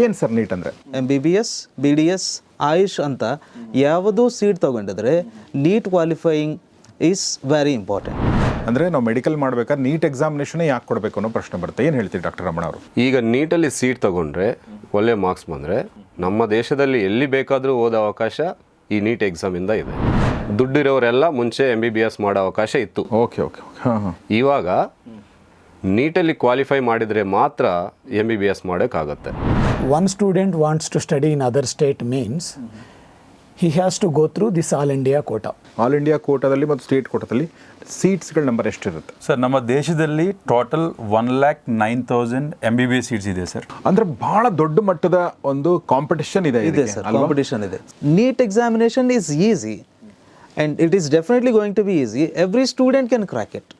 ಏನು sir NEET ಅಂದರೆ? M B B S B D S AYUSH ಅಂತ ಯಾವುದೂ seat ತೊಗೊಂಡಿದ್ರೆ NEET qualifying is very important ಅಂದರೆ ನಾವು ಮೆಡಿಕಲ್ ಮಾಡ್ಬೇಕಾದ್ರೆ ನೀಟ್ ಎಕ್ಸಾಮಿನೇಷನ್ ಯಾಕೆ ಕೊಡಬೇಕು ಅನ್ನೋ ಪ್ರಶ್ನೆ ಬರುತ್ತೆ. ಏನು ಹೇಳ್ತೀರಿ ಡಾಕ್ಟರ್ ರಮಣ ಅವರು? ಈಗ ನೀಟಲ್ಲಿ ಸೀಟ್ ತಗೊಂಡ್ರೆ ಒಳ್ಳೆ ಮಾರ್ಕ್ಸ್ ಬಂದರೆ ನಮ್ಮ ದೇಶದಲ್ಲಿ ಎಲ್ಲಿ ಬೇಕಾದರೂ ಓದೋ ಅವಕಾಶ ಈ ನೀಟ್ ಎಕ್ಸಾಮಿಂದ ಇದೆ ದುಡ್ಡಿರೋರೆಲ್ಲ ಮುಂಚೆ ಎಂ ಬಿ ಬಿ ಎಸ್ ಮಾಡೋ ಅವಕಾಶ ಇತ್ತು. ಓಕೆ ಓಕೆ ಓಕೆ ಹಾಂ ಹಾಂ. ಇವಾಗ ನೀಟಲ್ಲಿ ಕ್ವಾಲಿಫೈ ಮಾಡಿದರೆ ಮಾತ್ರ ಎಂ ಬಿ ಬಿ ಎಸ್ ಮಾಡೋಕ್ಕಾಗತ್ತೆ. One student wants to study in other state means he has to go through this all India quota. All India ಕೋಟಾದಲ್ಲಿ ಮತ್ತು ಸ್ಟೇಟ್ ಕೋಟಾದಲ್ಲಿ ಸೀಟ್ಸ್ಗಳ ನಂಬರ್ ಎಷ್ಟಿರುತ್ತೆ? ಸರ್ ನಮ್ಮ ದೇಶದಲ್ಲಿ total one lakh nine thousand M B B S seats ಇದೆ sir ಅಂದ್ರೆ ಬಹಳ ದೊಡ್ಡ ಮಟ್ಟದ ಒಂದು ಕಾಂಪಿಟಿಷನ್ ಇದೆ ಇದೆ ಸರ್? ಕಾಂಪಿಟೇಷನ್ ಇದೆ. NEET examination is easy and it is definitely going to be easy every student can crack it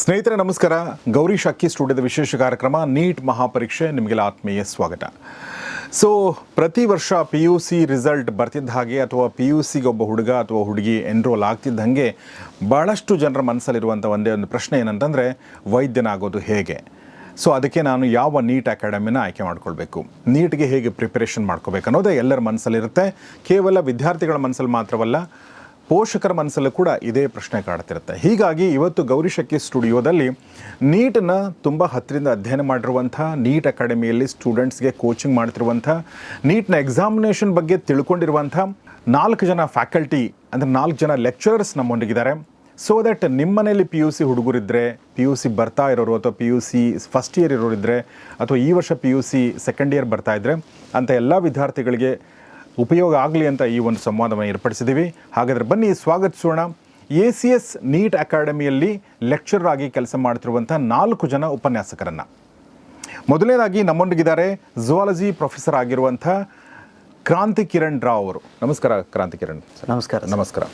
ಸ್ನೇಹಿತರೆ, ನಮಸ್ಕಾರ. ಗೌರಿ ಶಕ್ಕಿ ಸ್ಟುಡಿಯೋದ ವಿಶೇಷ ಕಾರ್ಯಕ್ರಮ, ನೀಟ್ ಮಹಾಪರೀಕ್ಷೆ, ನಿಮಗೆಲ್ಲ ಆತ್ಮೀಯ ಸ್ವಾಗತ. ಸೊ ಪ್ರತಿ ವರ್ಷ ಪಿ ಯು ಸಿ ರಿಸಲ್ಟ್ ಬರ್ತಿದ್ದ ಹಾಗೆ, ಅಥವಾ ಪಿ ಯು ಸಿಗೆ ಒಬ್ಬ ಹುಡುಗ ಅಥವಾ ಹುಡುಗಿ ಎನ್ರೋಲ್ ಆಗ್ತಿದ್ದಂಗೆ ಭಾಳಷ್ಟು ಜನರ ಮನಸ್ಸಲ್ಲಿರುವಂಥ ಒಂದೇ ಒಂದು ಪ್ರಶ್ನೆ ಏನಂತಂದರೆ ವೈದ್ಯನಾಗೋದು ಹೇಗೆ? ಸೊ ಅದಕ್ಕೆ ನಾನು ಯಾವ ನೀಟ್ ಅಕಾಡೆಮಿನ ಆಯ್ಕೆ ಮಾಡ್ಕೊಳ್ಬೇಕು? ನೀಟ್ಗೆ ಹೇಗೆ ಪ್ರಿಪರೇಷನ್ ಮಾಡ್ಕೋಬೇಕು ಅನ್ನೋದೇ ಎಲ್ಲರ ಮನಸ್ಸಲ್ಲಿರುತ್ತೆ. ಕೇವಲ ವಿದ್ಯಾರ್ಥಿಗಳ ಮನಸ್ಸಲ್ಲಿ ಮಾತ್ರವಲ್ಲ ಪೋಷಕರ ಮನಸ್ಸಲ್ಲೂ ಕೂಡ ಇದೇ ಪ್ರಶ್ನೆ ಕಾಡ್ತಿರುತ್ತೆ. ಹೀಗಾಗಿ ಇವತ್ತು ಗೌರಿಶಕ್ಕಿ ಸ್ಟುಡಿಯೋದಲ್ಲಿ ನೀಟನ್ನ ತುಂಬ ಹತ್ತಿರದಿಂದ ಅಧ್ಯಯನ ಮಾಡಿರುವಂಥ, ನೀಟ್ ಅಕಾಡೆಮಿಯಲ್ಲಿ ಸ್ಟೂಡೆಂಟ್ಸ್ಗೆ ಕೋಚಿಂಗ್ ಮಾಡ್ತಿರುವಂಥ, ನೀಟ್ನ ಎಕ್ಸಾಮಿನೇಷನ್ ಬಗ್ಗೆ ತಿಳ್ಕೊಂಡಿರುವಂಥ ನಾಲ್ಕು ಜನ ಫ್ಯಾಕಲ್ಟಿ, ಅಂದರೆ ನಾಲ್ಕು ಜನ ಲೆಕ್ಚರರ್ಸ್ ನಮ್ಮೊಂದಿಗಿದ್ದಾರೆ. ಸೊ ದಟ್ ನಿಮ್ಮ ಪಿ ಯು ಸಿ ಹುಡುಗರಿದ್ದರೆ ಪಿ ಯು ಸಿ ಬರ್ತಾ ಇರೋರು ಅಥವಾ P U C first year ಇರೋರಿದ್ದರೆ ಅಥವಾ ಈ ವರ್ಷ P U C second year ಬರ್ತಾ ಇದ್ದರೆ ಅಂಥ ಎಲ್ಲ ವಿದ್ಯಾರ್ಥಿಗಳಿಗೆ ಉಪಯೋಗ ಆಗಲಿ ಅಂತ ಈ ಒಂದು ಸಂವಾದವನ್ನು ಏರ್ಪಡಿಸಿದ್ದೀವಿ. ಹಾಗಾದರೆ ಬನ್ನಿ ಸ್ವಾಗತಿಸೋಣ ಎ ಸಿ ಎಸ್ ನೀಟ್ ಅಕಾಡೆಮಿಯಲ್ಲಿ ಲೆಕ್ಚರರ್ ಆಗಿ ಕೆಲಸ ಮಾಡ್ತಿರುವಂಥ ನಾಲ್ಕು ಜನ ಉಪನ್ಯಾಸಕರನ್ನು. ಮೊದಲನೇದಾಗಿ ನಮ್ಮೊಂದಿಗಿದ್ದಾರೆ ಝುವಾಲಜಿ ಪ್ರೊಫೆಸರ್ ಆಗಿರುವಂಥ ಕ್ರಾಂತಿ ಕಿರಣ್ ರಾವ್ ಅವರು. ನಮಸ್ಕಾರ ಕ್ರಾಂತಿ ಕಿರಣ್. ಸರ್. ನಮಸ್ಕಾರ. ನಮಸ್ಕಾರ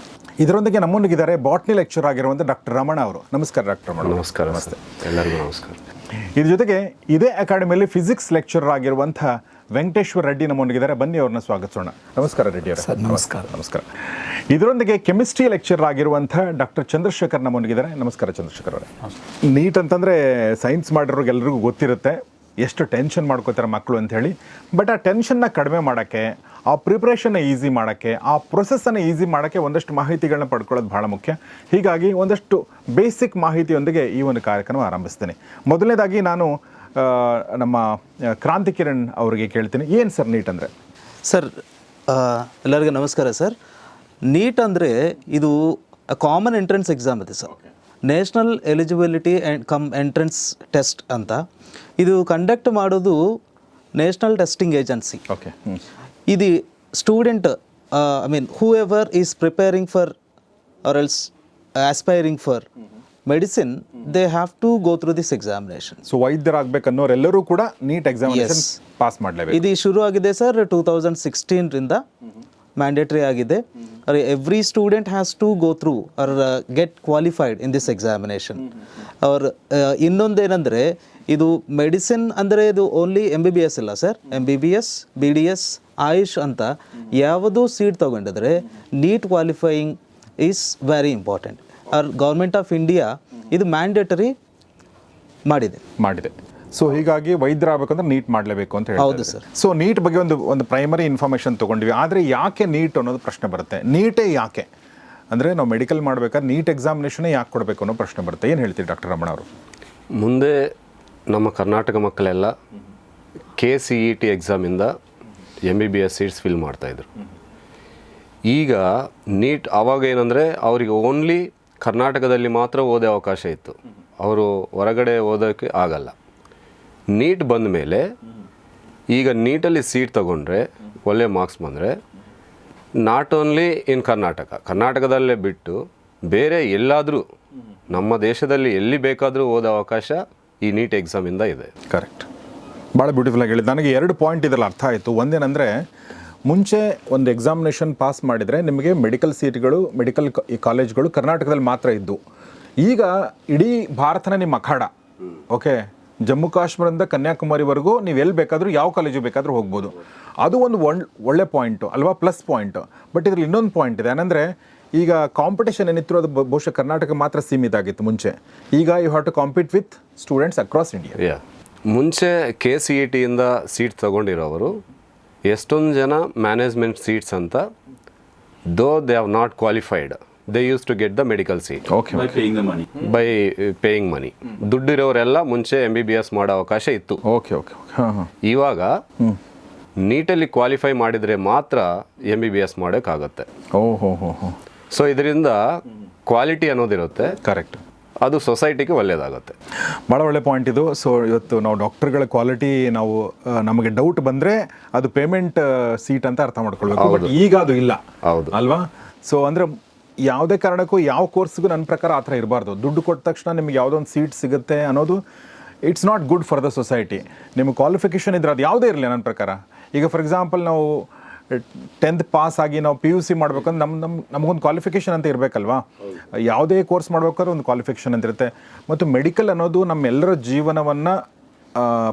ಇದರೊಂದಿಗೆ ನಮ್ಮೊಂದಿಗಿದ್ದಾರೆ ಬಾಟ್ನಿ ಲೆಕ್ಚರ್ ಆಗಿರುವಂಥ ಡಾಕ್ಟರ್ ರಮಣ ಅವರು. ನಮಸ್ಕಾರ ಡಾಕ್ಟರ್ ರಮಣ ನಮಸ್ಕಾರ ನಮಸ್ತೆ. ಎಲ್ಲರಿಗೂ ನಮಸ್ಕಾರ. ಇದ್ರ ಜೊತೆಗೆ ಇದೇ ಅಕಾಡೆಮಿಯಲ್ಲಿ ಫಿಸಿಕ್ಸ್ ಲೆಕ್ಚರರ್ ಆಗಿರುವಂಥ ವೆಂಕಟೇಶ್ವರ ರೆಡ್ಡಿ ನಮ್ಮೊಂದಿಗಿದ್ದಾರೆ ಬನ್ನಿ ಅವ್ರನ್ನ ಸ್ವಾಗತಿಸೋಣ. ನಮಸ್ಕಾರ ರೆಡ್ಡಿ ಅವರ. ಸರ್, ನಮಸ್ಕಾರ. ನಮಸ್ಕಾರ. ಇದರೊಂದಿಗೆ ಕೆಮಿಸ್ಟ್ರಿ ಲೆಕ್ಚರರ್ ಆಗಿರುವಂಥ ಡಾಕ್ಟರ್ ಚಂದ್ರಶೇಖರ್ ನಮ್ಮೊಂದಿಗಿದ್ದಾರೆ ನಮಸ್ಕಾರ ಚಂದ್ರಶೇಖರ್ ಅವರೇ. ನೀಟ್ ಅಂತಂದರೆ ಸೈನ್ಸ್ ಮಾಡಿರೋರಿಗೆಲ್ಲರಿಗೂ ಗೊತ್ತಿರುತ್ತೆ ಎಷ್ಟು ಟೆನ್ಷನ್ ಮಾಡ್ಕೋತಾರೆ ಮಕ್ಕಳು ಅಂತ ಹೇಳಿ. ಬಟ್ ಆ ಟೆನ್ಷನ್ನ ಕಡಿಮೆ ಮಾಡೋಕ್ಕೆ ಆ ಪ್ರಿಪ್ರೇಷನ್ನ ಈಸಿ ಮಾಡೋಕ್ಕೆ ಆ ಪ್ರೊಸೆಸನ್ನು ಈಸಿ ಮಾಡೋಕ್ಕೆ ಒಂದಷ್ಟು ಮಾಹಿತಿಗಳನ್ನ ಪಡ್ಕೊಳ್ಳೋದು ಭಾಳ ಮುಖ್ಯ. ಹೀಗಾಗಿ ಒಂದಷ್ಟು ಬೇಸಿಕ್ ಮಾಹಿತಿಯೊಂದಿಗೆ ಈ ಒಂದು ಕಾರ್ಯಕ್ರಮ ಆರಂಭಿಸ್ತೇನೆ. ಮೊದಲನೇದಾಗಿ ನಾನು ನಮ್ಮ ಕ್ರಾಂತಿ ಕಿರಣ್ ಅವರಿಗೆ ಕೇಳ್ತೀನಿ. ಏನು ಸರ್ ನೀಟ್ ಅಂದರೆ? ಸರ್ ಎಲ್ಲರಿಗೂ ನಮಸ್ಕಾರ ಸರ್. ನೀಟ್ ಅಂದರೆ ಇದು ಕಾಮನ್ ಎಂಟ್ರೆನ್ಸ್ ಎಕ್ಸಾಮ್ ಇದೆ sir. National eligibility and cum entrance test ಅಂತ. ಇದು ಕಂಡಕ್ಟ್ ಮಾಡೋದು ನ್ಯಾಷನಲ್ ಟೆಸ್ಟಿಂಗ್ ಏಜೆನ್ಸಿ ಓಕೆ ಇದು student I mean whoever is preparing for or else aspiring for medicine they have to go through this examination so ವೈದ್ಯರಾಗಬೇಕನ್ನೋರೆಲ್ಲರೂ ಕೂಡ NEET examination pass ಮಾಡಲೇಬೇಕು. ಇದು ಶುರು ಆಗಿದೆ sir two thousand ಸಿಕ್ಸ್ಟೀನ್ರಿಂದ mandatory ಆಗಿದೆ. Every student has to go through or get qualified in this examination ಅವ್ರ ಇನ್ನೊಂದೇನೆಂದರೆ ಇದು ಮೆಡಿಸಿನ್ ಅಂದರೆ ಇದು only M B B S ಇಲ್ಲ sir. M B B S B D S AYUSH ಅಂತ ಯಾವುದೂ seat ತೊಗೊಂಡಿದ್ರೆ NEET qualifying is very important or government of India ಇದು mandatory ಮಾಡಿದೆ. ಮಾಡಿದೆ. ಸೊ ಹೀಗಾಗಿ ವೈದ್ಯರಾಗಬೇಕಂದ್ರೆ ನೀಟ್ ಮಾಡಲೇಬೇಕು ಅಂತ ಹೌದು ಸರ್. ಸೊ ನೀಟ್ ಬಗ್ಗೆ ಒಂದು ಒಂದು ಪ್ರೈಮರಿ ಇನ್ಫಾರ್ಮೇಶನ್ ತೊಗೊಂಡ್ವಿ. ಆದರೆ ಯಾಕೆ ನೀಟ್ ಅನ್ನೋದು ಪ್ರಶ್ನೆ ಬರುತ್ತೆ. ನೀಟೇ ಯಾಕೆ? ಅಂದರೆ ನಾವು ಮೆಡಿಕಲ್ ಮಾಡಬೇಕಾದ್ರೆ ನೀಟ್ ಎಕ್ಸಾಮಿನೇಷನೇ ಯಾಕೆ ಕೊಡಬೇಕು ಅನ್ನೋ ಪ್ರಶ್ನೆ ಬರುತ್ತೆ. ಏನು ಹೇಳ್ತೀರಿ ಡಾಕ್ಟರ್ ರಮಣ ಅವರು? ಮುಂದೆ ನಮ್ಮ ಕರ್ನಾಟಕ ಮಕ್ಕಳೆಲ್ಲ K C E T ಎಕ್ಸಾಮಿಂದ M B B S seats fill ಮಾಡ್ತಾಯಿದ್ರು ಈಗ ನೀಟ್ ಅವಾಗ ಏನಂದರೆ ಅವರಿಗೆ ಓನ್ಲಿ ಕರ್ನಾಟಕದಲ್ಲಿ ಮಾತ್ರ ಓದೋ ಅವಕಾಶ ಇತ್ತು. ಅವರು ಹೊರಗಡೆ ಓದೋಕ್ಕೆ ಆಗಲ್ಲ. ನೀಟ್ ಬಂದ ಮೇಲೆ ಈಗ ನೀಟಲ್ಲಿ ಸೀಟ್ ತಗೊಂಡ್ರೆ ಒಳ್ಳೆ ಮಾರ್ಕ್ಸ್ ಬಂದರೆ ನಾಟ್ ಓನ್ಲಿ ಇನ್ ಕರ್ನಾಟಕ. ಕರ್ನಾಟಕದಲ್ಲೇ ಬಿಟ್ಟು ಬೇರೆ ಎಲ್ಲಾದರೂ ನಮ್ಮ ದೇಶದಲ್ಲಿ ಎಲ್ಲಿ ಬೇಕಾದರೂ ಓದೋ ಅವಕಾಶ ಈ ನೀಟ್ ಎಕ್ಸಾಮಿಂದ ಇದೆ ಕರೆಕ್ಟ್ ಭಾಳ ಬ್ಯೂಟಿಫುಲ್ ಆಗಿ ಹೇಳಿದ್ದು ನನಗೆ ಎರಡು ಪಾಯಿಂಟ್ ಇದರಲ್ಲಿ ಅರ್ಥ ಆಯಿತು. ಒಂದೇನೆಂದರೆ ಮುಂಚೆ ಒಂದು ಎಕ್ಸಾಮಿನೇಷನ್ ಪಾಸ್ ಮಾಡಿದರೆ ನಿಮಗೆ ಮೆಡಿಕಲ್ ಸೀಟ್ಗಳು ಮೆಡಿಕಲ್ ಕಾಲೇಜ್ಗಳು ಕರ್ನಾಟಕದಲ್ಲಿ ಮಾತ್ರ ಇದ್ದು. ಈಗ ಇಡೀ ಭಾರತನ ನಿಮ್ಮ ಅಖಾಡ. ಓಕೆ ಜಮ್ಮು ಕಾಶ್ಮೀರದಿಂದ ಕನ್ಯಾಕುಮಾರಿವರೆಗೂ ನೀವು ಎಲ್ಲಿ ಬೇಕಾದರೂ ಯಾವ ಕಾಲೇಜು ಬೇಕಾದರೂ ಹೋಗ್ಬೋದು. ಅದು ಒಂದು ಒಳ್, ಒಳ್ಳೆ ಪಾಯಿಂಟು ಅಲ್ವಾ? ಪ್ಲಸ್ ಪಾಯಿಂಟು ಬಟ್ ಇದರಲ್ಲಿ ಇನ್ನೊಂದು ಪಾಯಿಂಟ್ ಇದೆ. ಏನಂದರೆ, ಈಗ ಕಾಂಪಿಟೇಷನ್ ಏನಿತ್ತು ಅದು ಬಹುಶಃ ಕರ್ನಾಟಕ ಮಾತ್ರ ಸೀಮಿತ ಆಗಿತ್ತು ಮುಂಚೆ. ಈಗ you have to compete with students across India ಮುಂಚೆ ಕೆ ಸಿ ಇ ಟಿಯಿಂದ ಸೀಟ್ ತಗೊಂಡಿರೋರು ಎಷ್ಟೊಂದು ಜನ ಮ್ಯಾನೇಜ್ಮೆಂಟ್ ಸೀಟ್ಸ್ ಅಂತ though they have not qualified they used to get the medical seat okay By paying the money. By paying money ದುಡ್ಡಿರೋರೆಲ್ಲ ಮುಂಚೆ M B B S ಮಾಡೋ ಅವಕಾಶ ಇತ್ತು. ಓಕೆ ಓಕೆ ಇವಾಗ ನೀಟಲ್ಲಿ ಕ್ವಾಲಿಫೈ ಮಾಡಿದರೆ ಮಾತ್ರ ಎಂ ಬಿ ಬಿ ಎಸ್ ಮಾಡೋಕ್ಕಾಗತ್ತೆ. ಓ ಹೋ ಹೋ ಹೋ ಸೊ ಇದರಿಂದ ಕ್ವಾಲಿಟಿ ಅನ್ನೋದಿರುತ್ತೆ. ಕರೆಕ್ಟ್ ಅದು ಸೊಸೈಟಿಗೆ ಒಳ್ಳೆಯದಾಗುತ್ತೆ ಭಾಳ ಒಳ್ಳೆ ಪಾಯಿಂಟ್ ಇದು. ಸೊ ಇವತ್ತು ನಾವು ಡಾಕ್ಟರ್ಗಳ ಕ್ವಾಲಿಟಿ ನಾವು ನಮಗೆ ಡೌಟ್ ಬಂದರೆ ಅದು ಪೇಮೆಂಟ್ ಸೀಟ್ ಅಂತ ಅರ್ಥ ಮಾಡ್ಕೊಳ್ಬೇಕು. ಬಟ್ ಈಗ ಅದು ಇಲ್ಲ. ಹೌದು. ಅಲ್ವಾ? ಸೊ ಅಂದರೆ ಯಾವುದೇ ಕಾರಣಕ್ಕೂ ಯಾವ ಕೋರ್ಸ್ಗೂ ನನ್ನ ಪ್ರಕಾರ ಆ ಥರ ಇರಬಾರ್ದು. ದುಡ್ಡು ಕೊಟ್ಟ ತಕ್ಷಣ ನಿಮಗೆ ಯಾವುದೋ ಒಂದು ಸೀಟ್ ಸಿಗುತ್ತೆ ಅನ್ನೋದು it's not good for the society ನಿಮ್ಮ ಕ್ವಾಲಿಫಿಕೇಷನ್ ಇದ್ರೆ ಅದು ಯಾವುದೇ ಇರಲಿ ನನ್ನ ಪ್ರಕಾರ. ಈಗ ಫಾರ್ ಎಕ್ಸಾಂಪಲ್ ನಾವು ಟೆಂತ್ ಪಾಸ್ ಆಗಿ ನಾವು ಪಿ ಯು ಸಿ ಮಾಡ್ಬೇಕಂದ್ರೆ ನಮ್ಮ ನಮ್ಮ ನಮಗೊಂದು ಕ್ವಾಲಿಫಿಕೇಷನ್ ಅಂತ ಇರಬೇಕಲ್ವಾ? ಯಾವುದೇ ಕೋರ್ಸ್ ಮಾಡ್ಬೇಕಾದ್ರೆ ಒಂದು ಕ್ವಾಲಿಫಿಕೇಷನ್ ಅಂತ ಇರುತ್ತೆ. ಮತ್ತು ಮೆಡಿಕಲ್ ಅನ್ನೋದು ನಮ್ಮೆಲ್ಲರ ಜೀವನವನ್ನು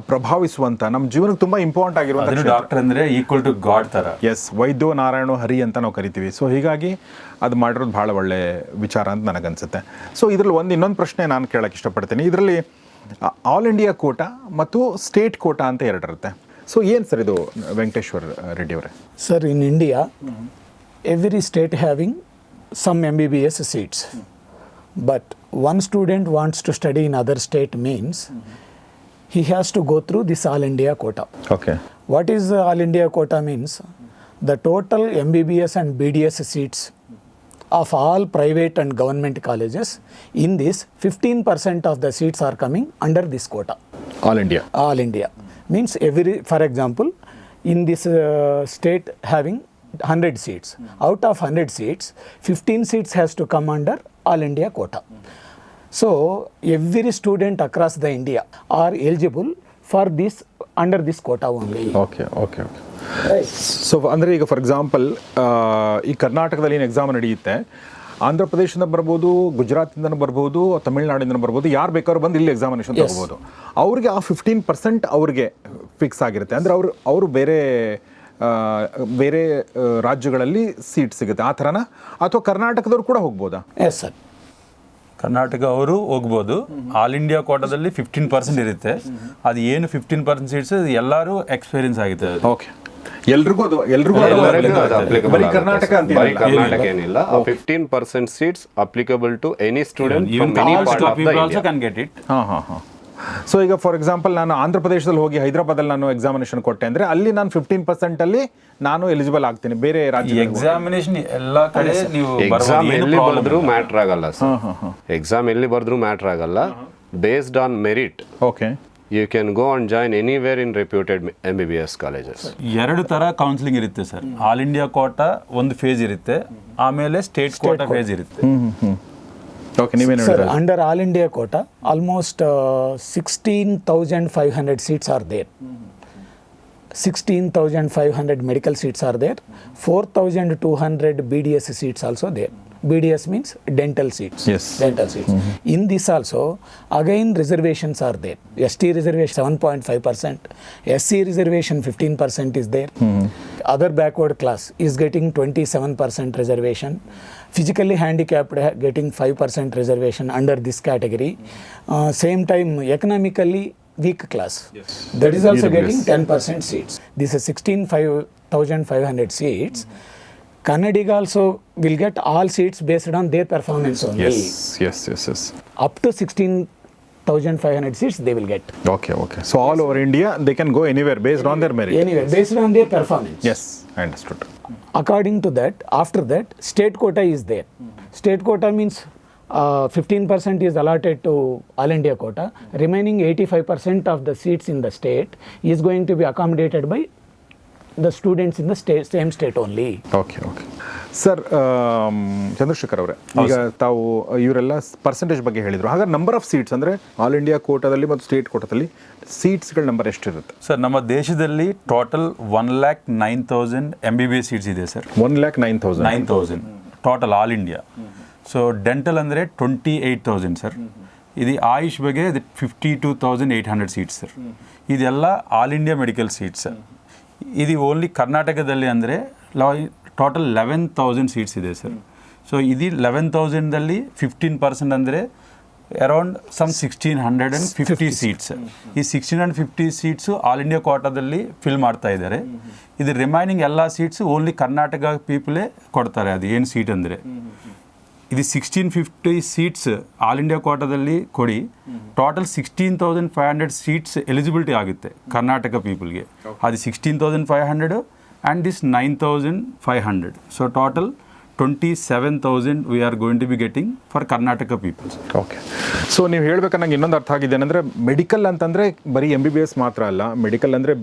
ಪ್ರಭಾವಿಸುವಂಥ ನಮ್ಮ ಜೀವನಕ್ಕೆ ತುಂಬ ಇಂಪಾರ್ಟೆಂಟ್ ಆಗಿರುವಂಥ ಅದನ್ನು ಡಾಕ್ಟರ್ ಅಂದ್ರೆ ಈಕ್ವಲ್ ಟು ಗಾಡ್ ತರ. ಎಸ್ ವೈದ್ಯೋ ನಾರಾಯಣ ಹರಿ ಅಂತ ನಾವು ಕರಿತೀವಿ. ಸೊ ಹೀಗಾಗಿ ಅದು ಮಾಡಿರೋದು ಭಾಳ ಒಳ್ಳೆ ವಿಚಾರ ಅಂತ ನನಗನ್ಸುತ್ತೆ. ಸೊ ಇದರಲ್ಲಿ ಒಂದು ಇನ್ನೊಂದು ಪ್ರಶ್ನೆ ನಾನು ಕೇಳಕ್ಕೆ ಇಷ್ಟಪಡ್ತೀನಿ. ಇದರಲ್ಲಿ ಆಲ್ ಇಂಡಿಯಾ ಕೋಟ ಮತ್ತು ಸ್ಟೇಟ್ ಕೋಟ ಅಂತ ಎರಡಿರುತ್ತೆ. ಸೊ ಏನು ಸರ್ ಇದು ವೆಂಕಟೇಶ್ವರ್ ರೆಡ್ಡಿ ಅವರೇ Sir, in India, every state having some MBBS seats. But one student wants to study in other state means he has to go through this All India quota. Okay What is the All India quota means? The total MBBS and BDS seats of all private and government colleges, in this 15% of the seats are coming under this quota. All India all India Means every for example in this uh, state having 100 seats out of 100 seats 15 seats has to come under all India quota so every student across the India are eligible for this under this quota only okay okay okay so ಅಂದರೆ ಈಗ for example ಈ ಕರ್ನಾಟಕದಲ್ಲಿ ಏನು exam ನಡೆಯುತ್ತೆ ಆಂಧ್ರ ಪ್ರದೇಶದಿಂದ ಬರ್ಬೋದು ಗುಜರಾತಿಂದನೂ ಬರ್ಬೋದು ತಮಿಳ್ನಾಡಿಂದ ಬರ್ಬೋದು ಯಾರು ಬೇಕಾದ್ರೂ ಬಂದು ಇಲ್ಲಿ ಎಕ್ಸಾಮಿನೇಷನ್ ತಗೋಬೋದು. ಅವ್ರಿಗೆ ಆ ಫಿಫ್ಟೀನ್ ಪರ್ಸೆಂಟ್ ಅವ್ರಿಗೆ ಫಿಕ್ಸ್ ಆಗಿರುತ್ತೆ. ಅಂದರೆ ಅವರು ಅವರು ಬೇರೆ ಆ, ಬೇರೆ ರಾಜ್ಯಗಳಲ್ಲಿ ಸೀಟ್ ಸಿಗುತ್ತೆ. ಆ ಥರನ? ಅಥವಾ ಕರ್ನಾಟಕದವ್ರು ಕೂಡ ಹೋಗ್ಬೋದಾ? ಎಸ್ ಸರ್ ಕರ್ನಾಟಕ ಅವರು ಹೋಗ್ಬೋದು. ಆಲ್ ಇಂಡಿಯಾ ಕೋಟಾದಲ್ಲಿ ಫಿಫ್ಟೀನ್ ಪರ್ಸೆಂಟ್ ಇರುತ್ತೆ. ಅದು ಏನು ಫಿಫ್ಟೀನ್ ಪರ್ಸೆಂಟ್ ಸೀಟ್ಸ್ ಎಲ್ಲರೂ ಎಕ್ಸ್ಪೀರಿಯನ್ಸ್ ಆಗಿದೆ ಓಕೆ ಎಲ್ರಿಗೂ ಅದು ಎಲ್ರಿಗೂ ಬರೀ ಕರ್ನಾಟಕ ಅಂತ ಬರೀ. ಕರ್ನಾಟಕ ಏನಿಲ್ಲ. Fifteen percent seats applicable to any student Even from any all of the people can get it. ಹಾಂ ಹಾಂ ಹಾಂ. ಸೊ ಈಗ ಫಾರ್ ಎಕ್ಸಾಂಪಲ್ ನಾನು ಆಂಧ್ರ ಪ್ರದೇಶದಲ್ಲಿ ಹೋಗಿ ಹೈದರಾಬಾದಲ್ಲಿ ನಾನು ಎಕ್ಸಾಮಿನೇಷನ್ ಕೊಟ್ಟೆ ಅಂದರೆ ಅಲ್ಲಿ ನಾನು ಫಿಫ್ಟೀನ್ ಪರ್ಸೆಂಟಲ್ಲಿ ನಾನು ಎಲಿಜಿಬಲ್ ಆಗ್ತೀನಿ ಬೇರೆ ರಾಜ್ಯ ಎಕ್ಸಾಮಿನೇಷನ್ ಎಲ್ಲ ಕಡೆ ನೀವು ಎಕ್ಸಾಮ್ ಎಲ್ಲಿ ಬರೆದ್ರು. ಮ್ಯಾಟ್ರ್ ಆಗಲ್ಲ ಸರ್. ಎಕ್ಸಾಮ್ ಎಲ್ಲಿ ಬರೆದ್ರು ಮ್ಯಾಟ್ರ್ ಆಗಲ್ಲ. Based on merit okay you can go and join anywhere in reputed M B B S colleges ಎರಡು ಥರ ಕೌನ್ಸಿಲಿಂಗ್ ಇರುತ್ತೆ ಸರ್ ಆಲ್ ಇಂಡಿಯಾ ಕೋಟಾ ಒಂದು ಫೇಸ್ ಇರುತ್ತೆ. ಆಮೇಲೆ ಸ್ಟೇಟ್ ಕೋಟಾ ಫೇಸ್ ಇರುತ್ತೆ. ಓಕೆ ನೀವೇನು Sir, ಹೇಳಿದ್ರೆ under All India quota, almost uh, 16,500 seats are there. 16,500 medical seats are there. 4,200 BDS seats also there. BDS means dental seats. Yes. Dental seats. Mm-hmm. In this also, again reservations are there. ST reservation 7.5%, SC reservation 15% is there. Mm-hmm. Other backward class is getting 27% reservation. Physically handicapped getting 5% reservation under this category. Uh, same time, economically weak class. That is also getting 10% seats. This is 16,500 seats. Mm-hmm. Carnatic also will get all seats based on their performance. Yes, yes, yes, yes. Up to sixteen thousand five hundred seats they will get. Okay, okay. So all over India, they can go anywhere based on their merit. Anywhere, based on their performance. Yes, I understood. According to that, after that, state quota is there. State quota means uh, 15% is allotted to All India quota. Remaining 85% of the seats in the state is going to be accommodated by the students in the state, same state only okay okay sir Chandrashekar ಅವರೇ ಈಗ ತಾವು ಇವರೆಲ್ಲ percentage ಬಗ್ಗೆ ಹೇಳಿದರು. ಹಾಗಾದ್ರೆ number of seats ಅಂದರೆ all India ಕೋಟಾದಲ್ಲಿ ಮತ್ತು ಸ್ಟೇಟ್ ಕೋಟಾದಲ್ಲಿ ಸೀಟ್ಸ್ಗಳ ನಂಬರ್ ಎಷ್ಟಿರುತ್ತೆ? ಸರ್ ನಮ್ಮ ದೇಶದಲ್ಲಿ total one lakh nine thousand M B B S seats ಇದೆ sir one lakh nine thousand nine thousand total all India so dental ಅಂದರೆ ಟ್ವೆಂಟಿ ಏಯ್ಟ್ ತೌಸಂಡ್ ಸರ್ ಇದು ಆಯುಷ್ ಬಗ್ಗೆ fifty two thousand eight hundred seats sir ಇದೆಲ್ಲ all India medical seats ಇದು only ಕರ್ನಾಟಕದಲ್ಲಿ ಅಂದರೆ total eleven thousand seats ಇದೆ sir so ಇದು eleven ತೌಸಂಡಲ್ಲಿ ಫಿಫ್ಟೀನ್ ಪರ್ಸೆಂಟ್ ಅಂದರೆ around some sixteen hundred and fifty seats ಈ sixteen and fifty seats all India ಕೋಟಾದಲ್ಲಿ ಫಿಲ್ ಮಾಡ್ತಾ ಇದ್ದಾರೆ. ಇದು ರಿಮೈನಿಂಗ್ ಎಲ್ಲ ಸೀಟ್ಸು ಓನ್ಲಿ ಕರ್ನಾಟಕ ಪೀಪಲೇ ಕೊಡ್ತಾರೆ ಅದು ಏನು ಸೀಟ್ ಅಂದರೆ. ಇದು sixteen fifty seats all India ಕೋಟಾದಲ್ಲಿ ಕೊಡಿ. Total sixteen thousand five hundred seats eligibility ಆಗುತ್ತೆ ಕರ್ನಾಟಕ ಪೀಪಲ್ಗೆ ಅದು sixteen thousand five hundred and this nine thousand five hundred so total twenty seven thousand we are going to be getting for Karnataka peoples okay so ನೀವು ಹೇಳ್ಬೇಕು ನಂಗೆ ಇನ್ನೊಂದು ಅರ್ಥ ಆಗಿದೆ ಏನಂದ್ರೆ ಮೆಡಿಕಲ್ ಅಂತಂದ್ರೆ ಬರೀ ಎಂ ಬಿ ಬಿ ಎಸ್ ಮಾತ್ರ ಅಲ್ಲ. ಮೆಡಿಕಲ್ ಅಂದ್ರೆ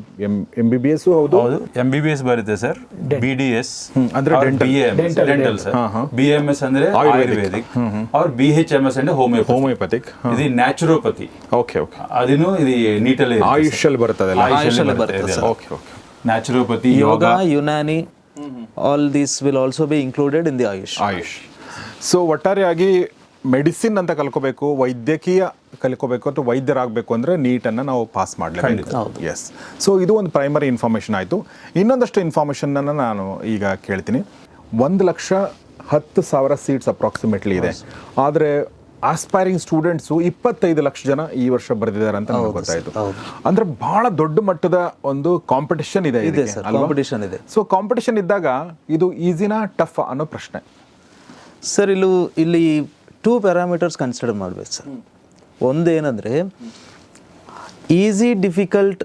ಎಂ ಬಿ ಬಿ ಎಸ್ ಹೌದು? ಹೌದು. ಎಂ ಬಿ ಬಿ ಎಸ್ ಬರುತ್ತೆ ಸರ್. ಬಿ ಡಿ ಎಸ್ ಅಂದ್ರೆ dental. B M dental. Sir. B M S ಅಂದ್ರೆ ಆಯುರ್ವೇದಿಕ್ ಅವ್ರ ಬಿ ಹೆಚ್ ಎಂ ಎಸ್ ಅಂದ್ರೆ ಹೋಮಿಯೋ ಹೋಮಿಯೋಪತಿಕ್ ಇದು ನ್ಯಾಚುರೋಪತಿ ಓಕೆ ಓಕೆ ಅದನ್ನು ಇದು ನೀಟಲ್ಲಿ ಆಯುಷಲ್ಲಿ ಬರ್ತದೆ okay okay naturopathy yoga yoga unani all will also be included in the AYUSH ayush. AYUSH so ಒಟ್ಟಾರೆಯಾಗಿ ಮೆಡಿಸಿನ್ ಅಂತ ಕಲ್ಕೋಬೇಕು ವೈದ್ಯಕೀಯ ಕಲ್ಕೋಬೇಕು ಅಥವಾ ವೈದ್ಯರಾಗಬೇಕು ಅಂದರೆ ನೀಟನ್ನು ನಾವು ಪಾಸ್ ಮಾಡಲೇಬೇಕು. ಎಸ್ ಸೊ ಇದು ಒಂದು ಪ್ರೈಮರಿ ಇನ್ಫಾರ್ಮೇಷನ್ ಆಯಿತು. ಇನ್ನೊಂದಷ್ಟು ಇನ್ಫಾರ್ಮೇಷನನ್ನು ನಾನು ಈಗ ಕೇಳ್ತೀನಿ. ಒಂದು ಲಕ್ಷ ಹತ್ತು ಸಾವಿರ ಸೀಟ್ಸ್ ಅಪ್ರಾಕ್ಸಿಮೇಟ್ಲಿ ಇದೆ. ಆದರೆ ಆಸ್ಪೈರಿಂಗ್ ಸ್ಟೂಡೆಂಟ್ಸು ಇಪ್ಪತ್ತೈದು ಲಕ್ಷ ಜನ ಈ ವರ್ಷ ಬರೆದಿದ್ದಾರೆ ಅಂತ ನಮ್ಗೆ ಗೊತ್ತಾಯಿತು. ಅಂದ್ರೆ ಬಹಳ ದೊಡ್ಡ ಮಟ್ಟದ ಒಂದು ಕಾಂಪಿಟೇಷನ್ ಇದೆ ಇದೆ ಕಾಂಪಿಟಿಷನ್ ಇದೆ. ಸೊ ಕಾಂಪಿಟೇಷನ್ ಇದ್ದಾಗ ಇದು ಈಸಿನಾ ಟಫ್ ಅನ್ನೋ ಪ್ರಶ್ನೆ. ಸರ್ ಇಲ್ಲೂ ಇಲ್ಲಿ ಟೂ ಪ್ಯಾರಾಮೀಟರ್ಸ್ ಕನ್ಸಿಡರ್ ಮಾಡಬೇಕು ಸರ್. ಒಂದೇನಂದ್ರೆ ಈಸಿ ಡಿಫಿಕಲ್ಟ್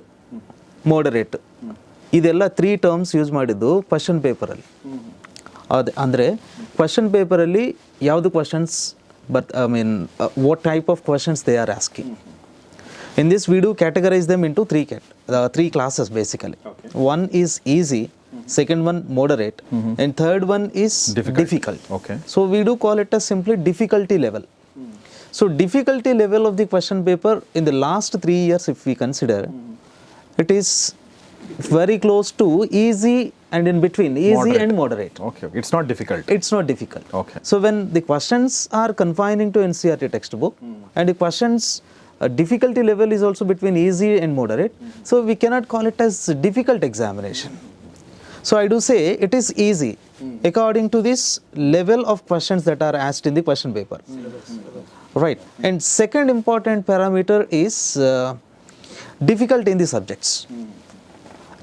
ಮೋಡರೇಟ್ ಇದೆಲ್ಲ ತ್ರೀ ಟರ್ಮ್ಸ್ ಯೂಸ್ ಮಾಡಿದ್ದು ಕ್ವಶನ್ ಪೇಪರಲ್ಲಿ ಅದೇ ಅಂದರೆ ಕ್ವಶನ್ ಪೇಪರಲ್ಲಿ ಯಾವುದು questions but I mean, uh, what type of questions they are asking. In this, we do categorize them into three cat, uh, three classes basically. Okay. One is easy, mm -hmm. second one moderate, mm -hmm. and third one is difficult. difficult. Okay. So we do call it a simply difficulty level. Mm. So difficulty level of the question paper in the last three years, if we consider, mm. it is very close to easy and in between, easy moderate. and moderate. Okay, it's not difficult. It's not difficult. Okay. So when the questions are confining to NCRT textbook mm. and the questions uh, difficulty level is also between easy and moderate, mm. so we cannot call it as difficult examination. So I do say it is easy mm. according to this level of questions that are asked in the question paper. Mm. Right. Hmm. And second important parameter is uh, difficult in the subjects. Mm.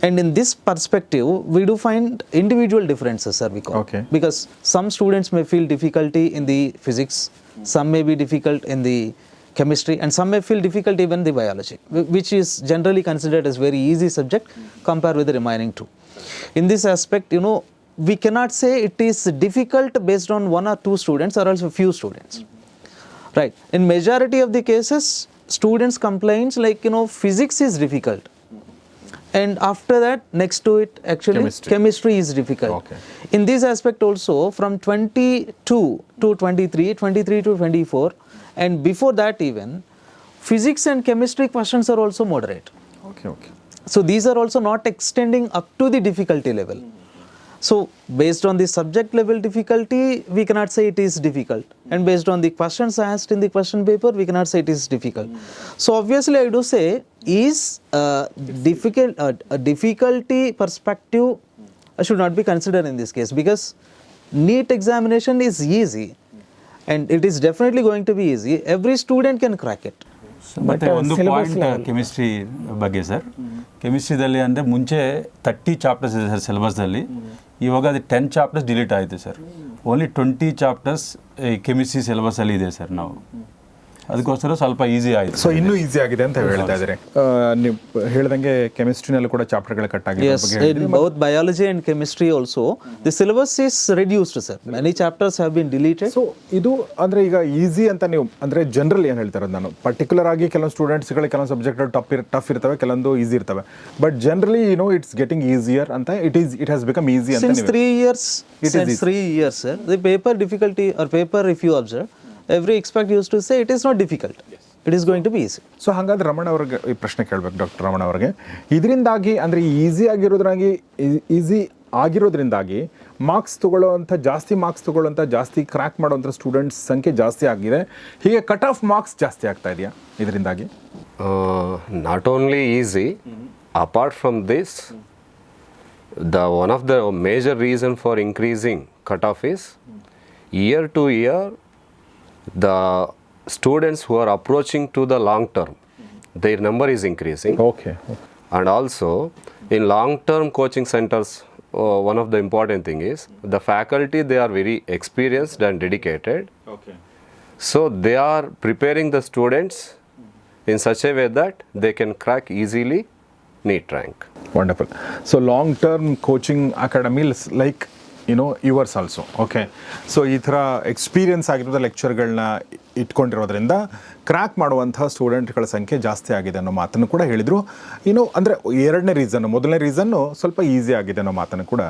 And in this perspective, we do find individual differences, sir, we call. Okay. Because some students may feel difficulty in the physics, some may be difficult in the chemistry, and some may feel difficult even the biology, which is generally considered as very easy subject compared with the remaining two. In this aspect, you know, we cannot say it is difficult based on one or two students or also few students. Right. In majority of the cases, students complains like, you know, physics is difficult and after that next to it actually chemistry, chemistry is difficult. Okay. in this aspect also from 22 to 23 23 to 24 and before that even physics and chemistry questions are also moderate. Okay okay. So these are also not extending up to the difficulty level. so based on the subject level difficulty we cannot say it is difficult and based on the questions asked in the question paper we cannot say it is difficult so obviously i do say is uh, difficult uh, a difficulty perspective uh, should not be considered in this case because neat examination is easy and it is definitely going to be easy every student can crack it ಮತ್ತೆ uh, ಒಂದು syllabus point chemistry ಬಗ್ಗೆ sir ಕೆಮಿಸ್ಟ್ರಿದಲ್ಲಿ ಅಂದರೆ ಮುಂಚೆ thirty chapters ಇದೆ sir ಸಿಲೆಬಸ್ದಲ್ಲಿ ಇವಾಗ ಅದು ಟೆನ್ ಚಾಪ್ಟರ್ಸ್ ಡಿಲೀಟ್ ಆಯಿತು sir only twenty chapters chemistry ಸಿಲೆಬಸಲ್ಲಿ ಇದೆ ಸರ್ ನಾವು ಅದಕ್ಕೋಸ್ಕರ ಸ್ವಲ್ಪ ಈಸಿ ಆಯಿತು. ಸೊ ಇನ್ನೂ ಈಸಿ ಆಗಿದೆ ಅಂತ ಹೇಳ್ತಾ ಇದ್ದಾರೆ. ನೀವು ಹೇಳ್ದಂಗೆ ಕೆಮಿಸ್ಟ್ರಿನಲ್ಲೂ ಕೂಡ ಚಾಪ್ಟರ್ಗಳು ಕಟ್ ಆಗಿದೆ biology and chemistry also the syllabus is reduced sir many chapters have Many deleted have been deleted. So ಇದು ಅಂದ್ರೆ ಈಗ ಈಸಿ ಅಂತ ನೀವು ಅಂದ್ರೆ ಜನರಲ್ ಏನು ಹೇಳ್ತಾರೆ ನಾನು? ಪರ್ಟಿಕ್ಯುಲರ್ ಆಗಿ ಕೆಲವೊಂದು ಸ್ಟೂಡೆಂಟ್ಸ್ಗಳು ಕೆಲವೊಂದು ಸಬ್ಜೆಕ್ಟ್ ಟಫ್ ಇರ್ ಟಫ್ ಇರ್ತವೆ ಕೆಲವೊಂದು ಈಸಿ ಇರ್ತವೆ. But generally you know it's getting easier ಅಂತ it is it has become easy ಅಂತ three years it is three years sir easy. Paper difficulty are paper if you or every expert used to say it is not difficult. It is going to be easy. So ಹಾಗಾದ್ರೆ ರಮಣ ಅವ್ರಿಗೆ ಈ ಪ್ರಶ್ನೆ ಕೇಳ್ಬೇಕು doctor Ramana ಅವ್ರಿಗೆ ಇದರಿಂದಾಗಿ ಅಂದ್ರೆ easy ಆಗಿರೋದ್ರಾಗಿ easy ಆಗಿರೋದ್ರಿಂದಾಗಿ ಮಾರ್ಕ್ಸ್ ತಗೊಳ್ಳೋವಂಥ ಜಾಸ್ತಿ ಮಾರ್ಕ್ಸ್ ತಗೊಳ್ಳೋಂಥ ಜಾಸ್ತಿ ಕ್ರ್ಯಾಕ್ ಮಾಡೋವಂಥ ಸ್ಟೂಡೆಂಟ್ಸ್ ಸಂಖ್ಯೆ ಜಾಸ್ತಿ ಆಗಿದೆ ಹೀಗೆ ಕಟ್ ಆಫ್ ಮಾರ್ಕ್ಸ್ ಜಾಸ್ತಿ ಆಗ್ತಾ ಇದೆಯಾ ಇದರಿಂದಾಗಿ Uh, not only easy apart from this the one of the major reason for increasing cutoff is year to year the students who are approaching to the long term, their number is increasing. Okay. okay. And also, in long term coaching centers, uh, one of the important thing is the faculty they are very experienced and dedicated. Okay. So they are preparing the students in such a way that they can crack easily neat rank. Wonderful. So long term coaching academies like you know yours also okay so ಈ ಥರ experience ಆಗಿರೋದ ಲೆಕ್ಚರ್ಗಳನ್ನ ಇಟ್ಕೊಂಡಿರೋದ್ರಿಂದ crack ಮಾಡುವಂಥ ಸ್ಟೂಡೆಂಟ್ಗಳ ಸಂಖ್ಯೆ ಜಾಸ್ತಿ ಆಗಿದೆ ಅನ್ನೋ ಮಾತನ್ನು ಕೂಡ ಹೇಳಿದರು. ಇನ್ನು ಅಂದರೆ ಎರಡನೇ ರೀಸನ್ನು ಮೊದಲನೇ ರೀಸನ್ನು ಸ್ವಲ್ಪ ಈಸಿ ಆಗಿದೆ ಅನ್ನೋ ಮಾತನ್ನು ಕೂಡ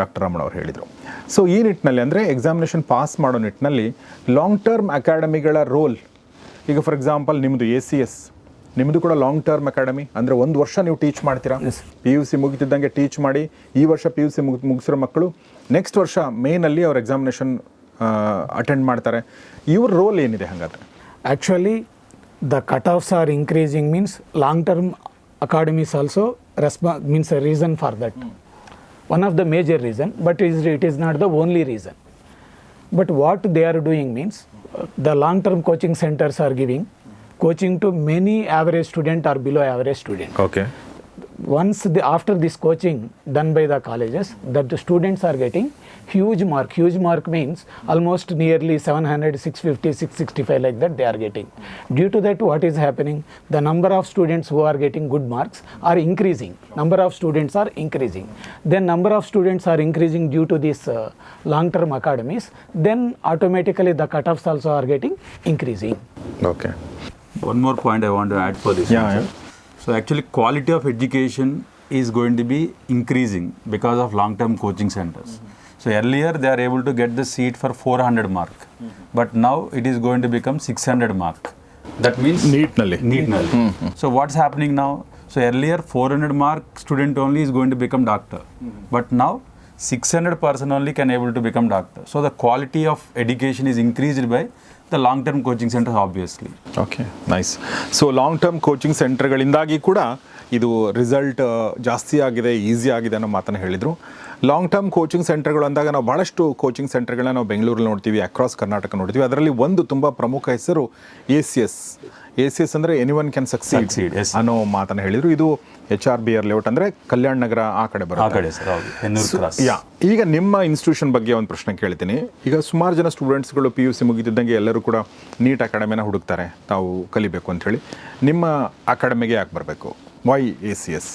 ಡಾಕ್ಟರ್ ರಮಣ ಅವರು ಹೇಳಿದರು. ಸೊ ಈ ನಿಟ್ಟಿನಲ್ಲಿ ಅಂದರೆ ಎಕ್ಸಾಮಿನೇಷನ್ ಪಾಸ್ ಮಾಡೋ ನಿಟ್ಟಿನಲ್ಲಿ ಲಾಂಗ್ ಟರ್ಮ್ ಅಕಾಡೆಮಿಗಳ ರೋಲ್ ಈಗ ಫಾರ್ ಎಕ್ಸಾಂಪಲ್ ನಿಮ್ಮದು ಎ ಸಿ ಎಸ್ ನಿಮ್ಮದು ಕೂಡ ಲಾಂಗ್ ಟರ್ಮ್ ಅಕಾಡೆಮಿ ಅಂದರೆ ಒಂದು ವರ್ಷ ನೀವು ಟೀಚ್ ಮಾಡ್ತೀರಾ? ಪಿ ಯು ಸಿ ಮುಗಿತಿದ್ದಂಗೆ ಟೀಚ್ ಮಾಡಿ ಈ ವರ್ಷ ಪಿ ಯು ಸಿ ಮುಗಿ ಮುಗಿಸಿರೋ ಮಕ್ಕಳು ನೆಕ್ಸ್ಟ್ ವರ್ಷ ಮೇನಲ್ಲಿ ಅವ್ರ ಎಕ್ಸಾಮಿನೇಷನ್ ಅಟೆಂಡ್ ಮಾಡ್ತಾರೆ. ಇವ್ರ ರೋಲ್ ಏನಿದೆ ಹಾಗಾದರೆ? Actually the cut offs are increasing means long term academies also respa means a reason for that one of the major reason but is it is not the only reason but what they are doing means the long term coaching centres are giving coaching to many average student or below average student. Okay. Once the, after this coaching done by the colleges, that the students are getting huge mark. Huge mark means almost nearly 700, 650, 665 like that they are getting. Due to that, what is happening? The number of students who are getting good marks are increasing. Number of students are increasing. Then number of students are increasing due to these uh, long-term academies. Then automatically the cutoffs also are getting increasing. Okay. One more point I want to add for this. Yeah, yeah. So actually, quality of education is going to be increasing because of long-term coaching centers. Mm-hmm. So earlier they are able to get the seat for 400 mark, mm-hmm. but now it is going to become 600 mark. That means neatly. Neatly. Mm-hmm. So what's happening now? So earlier 400 mark student only is going to become doctor, mm-hmm. but now 600 person only can able to become doctor. So the quality of education is increased by the long term coaching centre obviously okay nice so long term coaching ಸೆಂಟರ್ಗಳಿಂದಾಗಿ ಕೂಡ ಇದು result ಜಾಸ್ತಿ ಆಗಿದೆ easy ಆಗಿದೆ ಅನ್ನೋ ಮಾತನ್ನು ಹೇಳಿದರು. Long term coaching ಸೆಂಟರ್ಗಳು ಅಂದಾಗ ನಾವು ಭಾಳಷ್ಟು ಕೋಚಿಂಗ್ ಸೆಂಟರ್ಗಳನ್ನ ನಾವು ಬೆಂಗಳೂರಲ್ಲಿ ನೋಡ್ತೀವಿ ಅಕ್ರಾಸ್ ಕರ್ನಾಟಕ ನೋಡ್ತೀವಿ. ಅದರಲ್ಲಿ ಒಂದು ತುಂಬ ಪ್ರಮುಖ ಹೆಸರು A C S A C S ಅಂದರೆ ಎನಿ ಒನ್ ಕ್ಯಾನ್ ಸಕ್ಸೀಡ್. ಅನ್ನೋ ಮಾತನ್ನು ಹೇಳಿದರು. ಇದು H R B R layout ಅಂದರೆ ಕಲ್ಯಾಣ ನಗರ ಆ ಕಡೆ ಬರುತ್ತೆ. ಯಾ ಈಗ ನಿಮ್ಮ ಇನ್ಸ್ಟಿಟ್ಯೂಷನ್ ಬಗ್ಗೆ ಒಂದು ಪ್ರಶ್ನೆ ಕೇಳ್ತೀನಿ. ಈಗ ಸುಮಾರು ಜನ ಸ್ಟೂಡೆಂಟ್ಸ್ಗಳು ಪಿ ಯು ಸಿ ಮುಗಿದಿದ್ದಂಗೆ ಎಲ್ಲರೂ ಕೂಡ ನೀಟ್ ಅಕಾಡೆಮಿನ ಹುಡುಕ್ತಾರೆ. ತಾವು ಕಲಿಬೇಕು ಅಂತ ಹೇಳಿ ನಿಮ್ಮ ಅಕಾಡೆಮಿಗೆ ಯಾಕೆ ಬರಬೇಕು? Why A C S